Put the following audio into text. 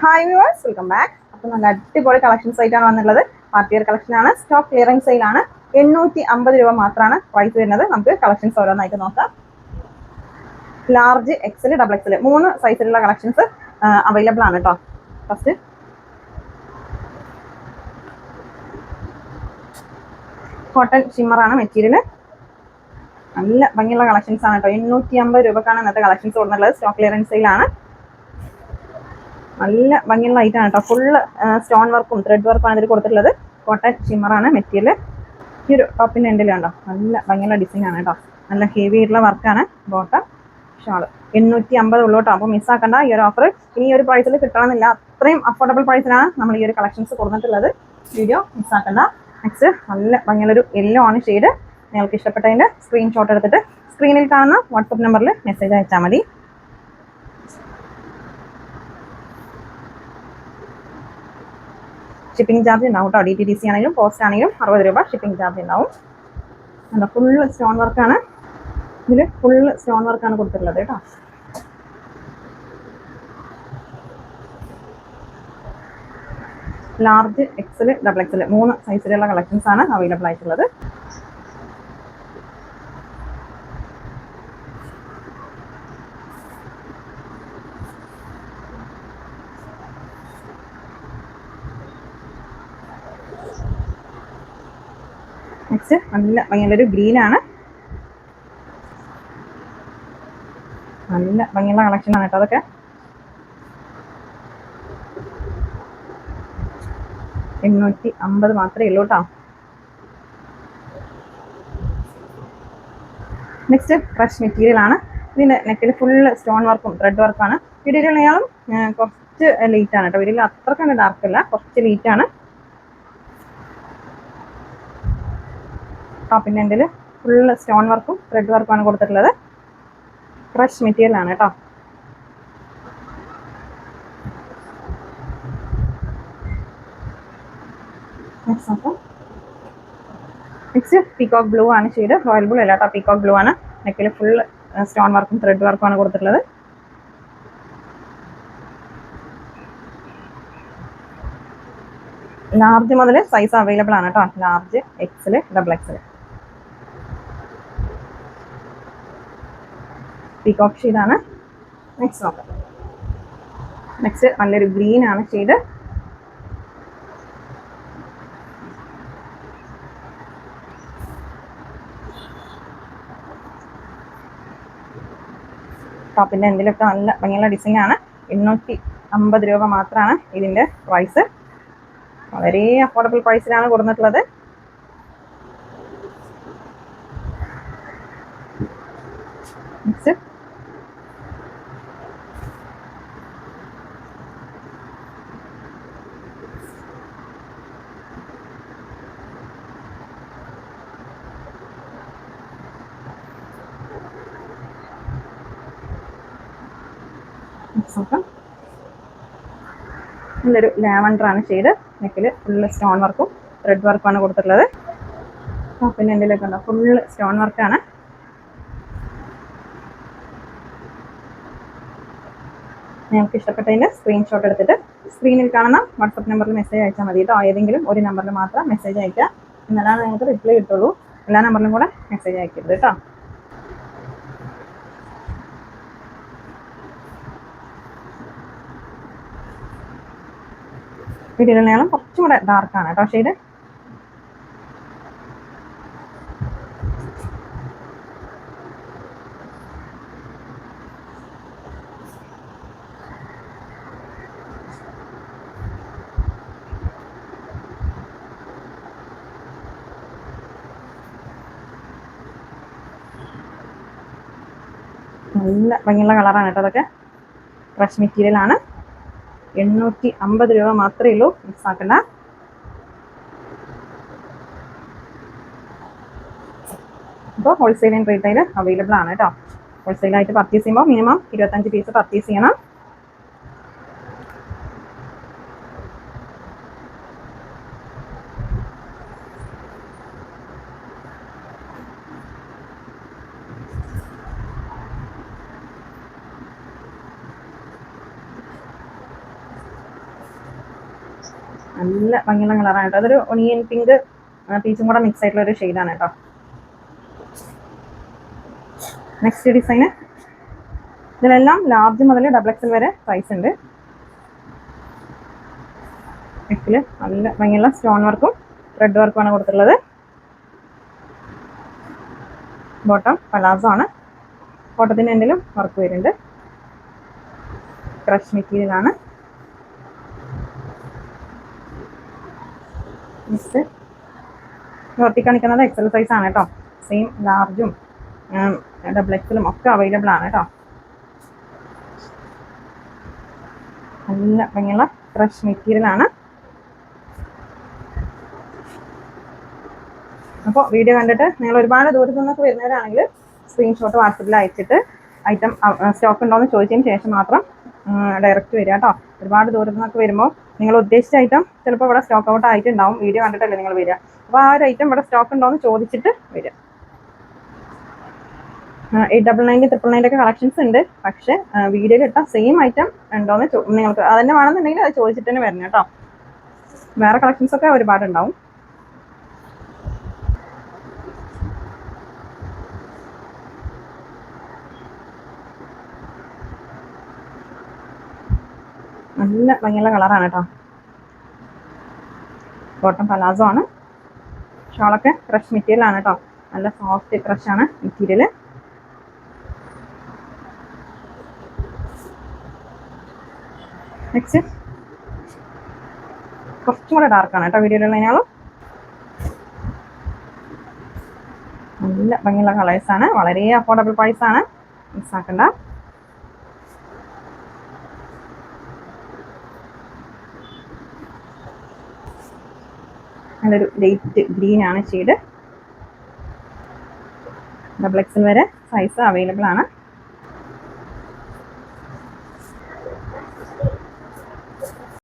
Hi viewers welcome back അപ്പോൾ നല്ല അടിപൊളി കളക്ഷൻസ് ആയിട്ടാണ് വന്നുള്ളത് പാർട്ടി വെയർ കളക്ഷൻ ആണ്. സ്റ്റോക്ക് ക്ലിയറിംഗ് സെയിലാണ് എണ്ണൂറ്റി അമ്പത് രൂപ മാത്രമാണ് പ്രൈസ് വരുന്നത്. നമുക്ക് കളക്ഷൻസ് ഓരോന്നായിട്ട് നോക്കാം. ലാർജ് എക്സൽ ഡബിൾ എക്സൽ മൂന്ന് സൈസിലുള്ള കളക്ഷൻസ് അവൈലബിൾ ആണ് കേട്ടോ ഫസ്റ്റ് കോട്ടൺ ഷിമ്മറാണ് മെറ്റീരിയൽ നല്ല ഭംഗിയുള്ള കളക്ഷൻസ് ആണ് കേട്ടോ എണ്ണൂറ്റി അമ്പത് രൂപക്കാണ് ഇന്നത്തെ കളക്ഷൻസ് കൊടുക്കുന്നത് സ്റ്റോക്ക് ക്ലിയറൻസിലാണ് നല്ല ഭംഗിയുള്ള ഐറ്റം ആണ് കേട്ടോ. ഫുള്ള് സ്റ്റോൺ വർക്കും ത്രെഡ് വർക്കും ആണ് ഇതിൽ കൊടുത്തിട്ടുള്ളത്. കോട്ടൺ ഷിമ്മറാണ് മെറ്റീരിയൽ ഈ ഒരു ടോപ്പിന്റെ എൻഡിലുണ്ടോ നല്ല ഭംഗിയുള്ള ഡിസൈൻ ആണ് കേട്ടോ. നല്ല ഹെവി ആയിട്ടുള്ള വർക്കാണ് ബോട്ടം ഷാൾ എണ്ണൂറ്റി അമ്പത് ഉള്ളൂ കേട്ടോ അപ്പോൾ മിസ്സാക്കണ്ട ഈ ഒരു ഓഫർ ഇനി ഈ ഒരു പ്രൈസിൽ കിട്ടണമെന്നില്ല. അത്രയും അഫോർഡബിൾ പ്രൈസിനാണ് നമ്മൾ ഈ ഒരു കളക്ഷൻസ് കൊടുത്തിട്ടുള്ളത്. വീഡിയോ മിസ്സാക്കണ്ട നെക്സ്റ്റ് നല്ല ഭംഗിയുള്ളൊരു യെല്ലോ ആണ് ഷെയ്ഡ് നിങ്ങൾക്ക് ഇഷ്ടപ്പെട്ടതിന്റെ സ്ക്രീൻഷോട്ട് എടുത്തിട്ട് സ്ക്രീനിൽ കാണുന്ന വാട്സപ്പ് നമ്പറിൽ മെസ്സേജ് അയച്ചാൽ മതി. ഷിപ്പിംഗ് ചാർജ് ഉണ്ടാവും കേട്ടോ. ഡി ടി ഡി സി ആണെങ്കിലും പോസ്റ്റ് ആണെങ്കിലും അറുപത് രൂപ ഷിപ്പിംഗ് ചാർജ് ഉണ്ടാവും. എന്താ ഫുൾ സ്റ്റോൺ വർക്കാണ് ഇതിൽ ഫുൾ സ്റ്റോൺ വർക്കാണ് കൊടുത്തിട്ടുള്ളത് കേട്ടോ. ലാർജ് എക്സൽ ഡബിൾ എക്സൽ മൂന്ന് സൈസിലുള്ള കളക്ഷൻസ് ആണ് അവൈലബിൾ ആയിട്ടുള്ളത്. നെക്സ്റ്റ് നല്ല ഭംഗിയുള്ളൊരു ഗ്രീൻ ആണ്. നല്ല ഭംഗിയുള്ള കളക്ഷൻ ആണ് കേട്ടോ അതൊക്കെ. എണ്ണൂറ്റി അമ്പത് മാത്രമേ ഉള്ളൂ കേട്ടോ. നെക്സ്റ്റ് ഫ്രഷ് മെറ്റീരിയൽ ആണ്. ഇതിന്റെ നെക്കിൽ ഫുള്ള് സ്റ്റോൺ വർക്കും ത്രെഡ് വർക്കാണ് വീഡിയോയിലും കുറച്ച് ലേറ്റ് ആണ് കേട്ടോ. വീഡിയോയിൽ അത്രക്കാണ് ഡാർക്കല്ല കുറച്ച് ലേറ്റ് ആണ്. ടോപ്പിന്റെ എന്റെ ഫുള്ള് സ്റ്റോൺ വർക്കും ത്രെഡ് വർക്കുമാണ് കൊടുത്തിട്ടുള്ളത്. ഫ്രഷ് മെറ്റീരിയൽ ആണ് കേട്ടോ. നെക്സ്റ്റ് പീകോക്ക് ബ്ലൂ ആണ് ഷെയ്ഡ് റോയൽ ബ്ലൂ അല്ല കേട്ടോ പീകോക്ക് ബ്ലൂ ആണ്. നെക്കിൽ ഫുൾ സ്റ്റോൺ വർക്കും ത്രെഡ് വർക്കും ആണ് കൊടുത്തിട്ടുള്ളത്. ലാർജ് മുതൽ സൈസ് അവൈലബിൾ ആണ് കേട്ടോ. Large XL double XL peacock ഷെയ്ഡാണ് നെക്സ്റ്റ് നോക്കാം. നെക്സ്റ്റ് നല്ലൊരു ഗ്രീൻ ആണ് ഷെയ്ഡ് ടോപ്പിന്റെ എന്തിലൊക്കെ നല്ല ഭംഗിയുള്ള ഡിസൈൻ ആണ്? എണ്ണൂറ്റി അമ്പത് രൂപ മാത്രമാണ് ഇതിന്റെ പ്രൈസ് വളരെ അഫോർഡബിൾ പ്രൈസിലാണ് കൊടുത്തിട്ടുള്ളത്. നെക്സ്റ്റ് നോക്കാം. നല്ലൊരു ആണ് ഷെയ്ഡ്. നെക്കിൽ ഫുള്ള് സ്റ്റോൺ വർക്കും ത്രെഡ് വർക്കുമാണ് കൊടുത്തിട്ടുള്ളത്. പിന്നെ എന്തിലൊക്കെ ഉണ്ടോ? ഫുള്ള് സ്റ്റോൺ വർക്കാണ് നിങ്ങൾക്ക് ഇഷ്ടപ്പെട്ടതിന്റെ സ്ക്രീൻഷോട്ട് എടുത്തിട്ട് സ്ക്രീനിൽ കാണുന്ന വാട്സപ്പ് നമ്പറിൽ മെസ്സേജ് അയച്ചാൽ മതി കേട്ടോ ഏതെങ്കിലും ഒരു നമ്പറിൽ മാത്രം മെസ്സേജ് അയക്കുക എന്നാലാണ് നിങ്ങൾക്ക് റിപ്ലൈ കിട്ടുള്ളൂ. എല്ലാ നമ്പറിലും കൂടെ മെസ്സേജ് അയക്കരുത് കേട്ടോ വീഡിയോയിൽ നീളം കുറച്ചും കൂടെ ഡാർക്കാണ് കേട്ടോ ഷെയ്ഡ് നല്ല ഭംഗിയുള്ള കളറാണ് കേട്ടോ അതൊക്കെ. ഫ്രഷ് മെറ്റീരിയൽ ആണ്. എണ്ണൂറ്റി അമ്പത് രൂപ മാത്രമേ ഉള്ളൂ മിസ്സാക്കണ്ട ഇപ്പോൾ ഹോൾസെയിൽ ആൻഡ് റീറ്റെയിൽ അവൈലബിൾ ആണ് കേട്ടോ. ഹോൾസെയിലായിട്ട് പർച്ചേസ് ചെയ്യുമ്പോൾ മിനിമം ഇരുപത്തഞ്ച് പീസ് പർച്ചേസ് ചെയ്യണം. നല്ല ഭംഗിയുള്ള കളറാണ് കേട്ടോ. അതൊരു ഒണിയൻ പിങ്ക് പീച്ചും കൂടെ മിക്സ് ആയിട്ടുള്ള ഒരു ഷെയ്ഡാണ് കേട്ടോ. നെക്സ്റ്റ് ഡിസൈന് ഇതിലെല്ലാം ലാർജ് മുതൽ ഡബിൾ എക്സൽ വരെ പ്രൈസ് ഉണ്ട്. നെക്കിൽ നല്ല ഭംഗിയുള്ള സ്റ്റോൺ വർക്കും റെഡ് വർക്കും ആണ് കൊടുത്തിട്ടുള്ളത്. ബോട്ടം പലാസോ ആണ്. ബോട്ടത്തിന്റെ എൻഡിലും വർക്ക് വരുന്നുണ്ട്. ക്രഷ് മെറ്റീരിയൽ നോർത്തി നിർത്തി കാണിക്കുന്നത് എക്സൽ സൈസ് ആണ് കേട്ടോ സെയിം ലാർജും ഡബിൾ എക്സലും ഒക്കെ അവൈലബിൾ ആണ് കേട്ടോ നല്ല ഭംഗിയുള്ള ഫ്രഷ് മെറ്റീരിയൽ ആണ്. അപ്പോൾ വീഡിയോ കണ്ടിട്ട് നിങ്ങൾ ഒരുപാട് ദൂരത്തു നിന്നൊക്കെ വരുന്നവരാണെങ്കിൽ സ്ക്രീൻഷോട്ട് വാട്സപ്പിൽ അയച്ചിട്ട് ഐറ്റം സ്റ്റോക്ക് ഉണ്ടോ എന്ന് ചോദിച്ചതിന് ശേഷം മാത്രം ഡയറക്റ്റ് വരിക കേട്ടോ. ഒരുപാട് ദൂരത്തു നിന്നൊക്കെ വരുമ്പോൾ നിങ്ങൾ ഉദ്ദേശിച്ച ഐറ്റം ചിലപ്പോൾ ഇവിടെ സ്റ്റോക്ക് ഔട്ട് ആയിട്ടുണ്ടാവും. വീഡിയോ കണ്ടിട്ടല്ലേ നിങ്ങൾ വരിക. അപ്പോൾ ആ ഒരു ഐറ്റം ഇവിടെ സ്റ്റോക്ക് ഉണ്ടോ എന്ന് ചോദിച്ചിട്ട് വരിക. Eight double ninety triple nine ഒക്കെ കളക്ഷൻസ് ഉണ്ട്. പക്ഷേ വീഡിയോയിൽ ഇട്ട സെയിം ഐറ്റം ഉണ്ടോയെന്ന് നിങ്ങൾക്ക് അതന്നെ വേണമെന്നുണ്ടെങ്കിൽ അത് ചോദിച്ചിട്ട് തന്നെ വരണം കേട്ടോ. വേറെ കളക്ഷൻസ് ഒക്കെ നല്ല ഭംഗിയുള്ള കളറാണ് കേട്ടോ കോട്ടൺ പലാസോ ആണ്. ഷോളൊക്കെ ഫ്രഷ് മെറ്റീരിയൽ ആണ് കേട്ടോ നല്ല സോഫ്റ്റ് ഫ്രഷ് ആണ് മെറ്റീരിയൽ നെക്സ്റ്റ് കുറച്ചും കൂടെ ഡാർക്കാണ് കേട്ടോ വീഡിയോയിലുള്ളതിനാളും നല്ല ഭംഗിയുള്ള കളേഴ്സാണ് വളരെ അഫോർഡബിൾ പ്രൈസാണ് മിസ്സാക്കണ്ട നല്ലൊരു ലൈറ്റ് ഗ്രീൻ ആണ് ഷെയ്ഡ് ഡബിൾ എക്സൽ വരെ സൈസ് അവൈലബിൾ ആണ്.